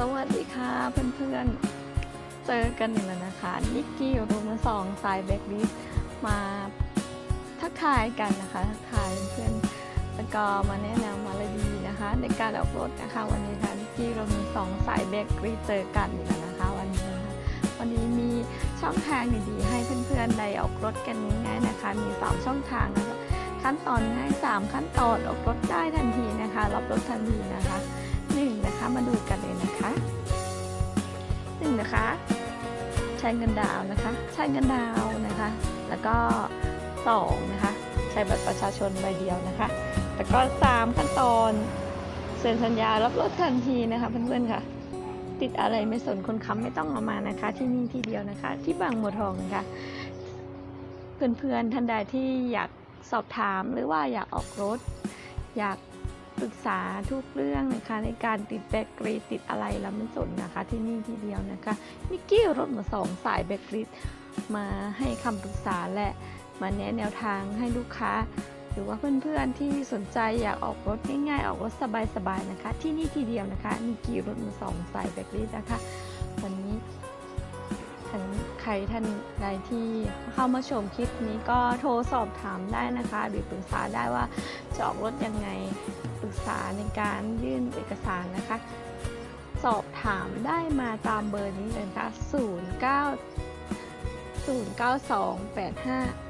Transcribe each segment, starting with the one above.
สวัสดีค่ะเพื่อนๆ เจอกันอีกแล้วนะคะนิกกี้รูมสองสายแบ็กลิสมาทักทายกันนะคะทักทายเพื่อนๆแล้วก็มาแนะนำมาเลยดีนะคะ ในการออกรถนะคะ วันนี้ค่ะนิกกี้เรามีสองสายแบ็กลิสเจอกันอีกแล้วนะคะวันนี้นะคะวันนี้มีช่องทางดีๆให้เพื่อนๆได้ออกรถกันง่ายๆนะคะ มีสามช่องทางนะคะขั้นตอนง่ายสามขั้นตอนออกรถได้ทันทีนะคะ รับรถทันทีนะคะ มาดูกันเลยนะคะหนึ่งนะคะ ใช้เงินดาวนะคะ ใช้เงินดาวน์นะคะ แล้วก็สองนะคะ ใช้บัตรประชาชนใบเดียวนะคะ แล้วก็สามขั้นตอนเซ็นสัญญารับรถทันทีนะคะเพื่อนๆค่ะ ติดอะไรไม่สนคนค้ำไม่ต้องเอามานะคะ ที่นี่ที่เดียวนะคะ ที่บางบัวทองนะคะเพื่อนๆท่านใดที่อยากสอบถามหรือว่าอยากออกรถ อยาก ปรึกษาทุกเรื่องนะคะในการติดแบตเตอรี่ติดอะไรแล้วไม่สนนะคะ ที่นี่ทีเดียวนะคะนิกกี้รถมาสองสายแบตเตอรี่มาให้คำปรึกษาและมาแนะแนวทางให้ลูกค้า หรือว่าเพื่อนๆที่สนใจอยากออกรถง่ายๆ ออกรถสบายๆนะคะ ที่นี่ทีเดียวนะคะนิกกี้รถมาสองสายแบตเตอรี่นะคะ วันนี้ ใครท่านใดที่เข้ามาชมคลิปนี้ก็โทรสอบถามได้นะคะหรือปรึกษาได้ว่าจะออกรถยังไงปรึกษาในการยื่นเอกสารนะคะ สอบถามได้มาตามเบอร์นี้เลยนะคะ09 09285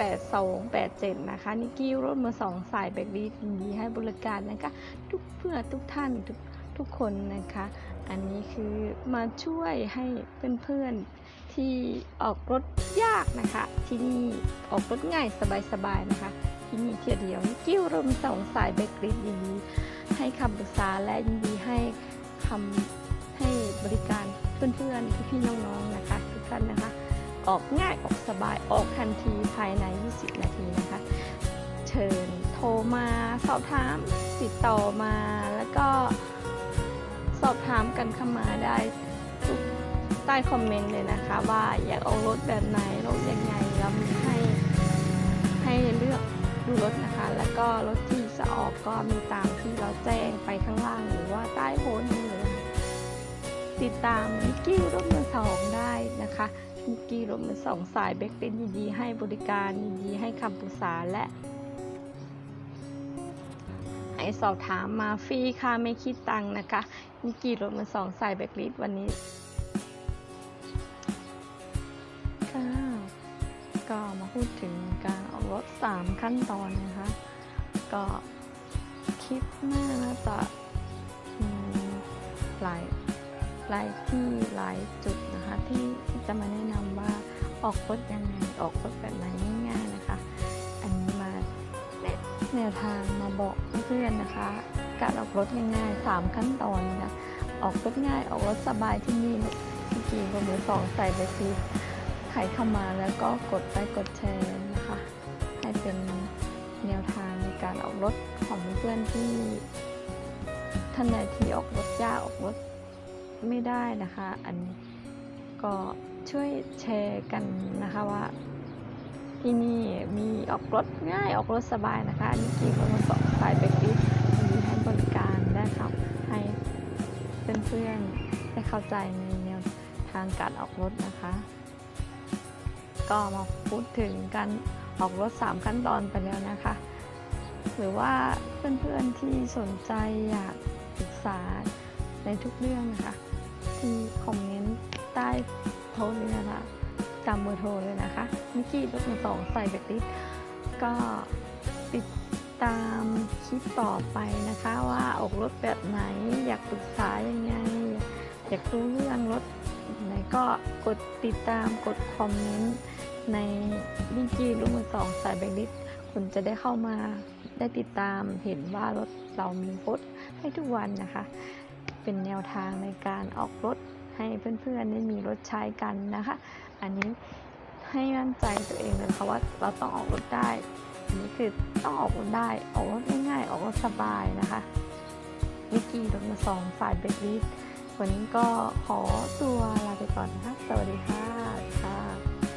8287 นะคะ นิกกี้รถมาสองสายแบกดียินดีให้บริการนะคะ ทุกเพื่อทุกท่านทุกทุกคนนะคะ อันนี้คือมาช่วยให้เพื่อนๆที่ออกรถยากนะคะ ที่นี่ออกรถง่ายสบายๆนะคะ ที่นี่เที่ยวเดียวนิกกี้รมสองสายแบกดียิดีให้คำปรึกษาและยินดีให้คำให้บริการเพื่อนๆพี่ๆน้องๆนะคะทุกท่านนะคะ ออกง่ายออกสบายออกทันทีภายใน 20 นาทีนะคะ เชิญโทรมาสอบถามติดต่อมาแล้วก็ สอบถามกันเข้ามาได้ทุกใต้คอมเมนต์เลยนะคะ ว่าอยากเอารถแบบไหนรถยังไงเรามีให้ให้เลือกดูรถนะคะ แล้วก็รถที่จะออกก็มีตามที่เราแจ้งไปข้างล่างหรือว่าใต้โพสต์นี้เลยติดตามนิกกี้รถมือสองได้นะคะนิกกี้รถมือสองสายเบคเป็นยินดีให้บริการยินดีให้คำปรึกษาและ สอบถามมาฟรีค่ะไม่คิดตังค์นะคะนิกกี้รถมือสองสายแบคลิสวันนี้ค่ะก็มาพูดถึงการออกรถ 3 ขั้นตอนนะคะ ก็คลิปหน้าน่าจะอืมหลายหลายที่หลายจุดนะคะ ที่จะมาแนะนำว่าออกรถยังไง ออกรถแบบไหนง่ายๆนะคะ แนวทางมาบอกเพื่อนๆนะคะ การออกรถง่ายๆสามขั้นตอนนะออกรถง่ายออกรถสบายที่นี่ที่กี่คนหรือสองใส่ไปทีใครเข้ามาแล้วก็กดไลค์กดแชร์นะคะ ให้เป็นแนวทางในการออกรถของเพื่อนๆที่ท่านใดที่ออกรถยากออกรถไม่ได้นะคะ อันก็ช่วยแชร์กันนะคะว่า ที่นี่มีออกรถง่ายออกรถสบายนะคะอันนี้กี่คนมาสองสายเบรกดิมีให้บริการได้ครับให้เพื่อนๆได้เข้าใจในแนวทางการออกรถนะคะ ก็มาพูดถึงการออกรถ 3 ขั้นตอนไปแล้วนะคะ หรือว่าเพื่อนๆที่สนใจอยากศึกษาในทุกเรื่องนะคะ ที่คอมเมนต์ใต้โพสต์นี้นะคะ จำเบอร์โทรเลยนะคะมิกกี้รถมือสองใส่แบตลิสก็ติดตามคลิปต่อไปนะคะว่าออกรถแบบไหนอยากปรึกษายังไง อยากรู้เรื่องรถไหนก็กดติดตามกดคอมเมนต์ในมิกกี้รถมือสองใส่แบตลิสคุณจะได้เข้ามาได้ติดตามเห็นว่ารถเรามีโพสให้ทุกวันนะคะ เป็นแนวทางในการออกรถ ให้เพื่อนๆได้มีรถใช้กันนะคะ อันนี้ให้มั่นใจตัวเองเลยค่ะว่าเราต้องออกรถได้ อันนี้คือต้องออกรถได้ออกรถง่ายๆออกรถสบายนะคะวิกกี้รถมาสองสายเบรกลิสวันนี้ก็ขอตัวลาไปก่อนนะคะสวัสดีค่ะ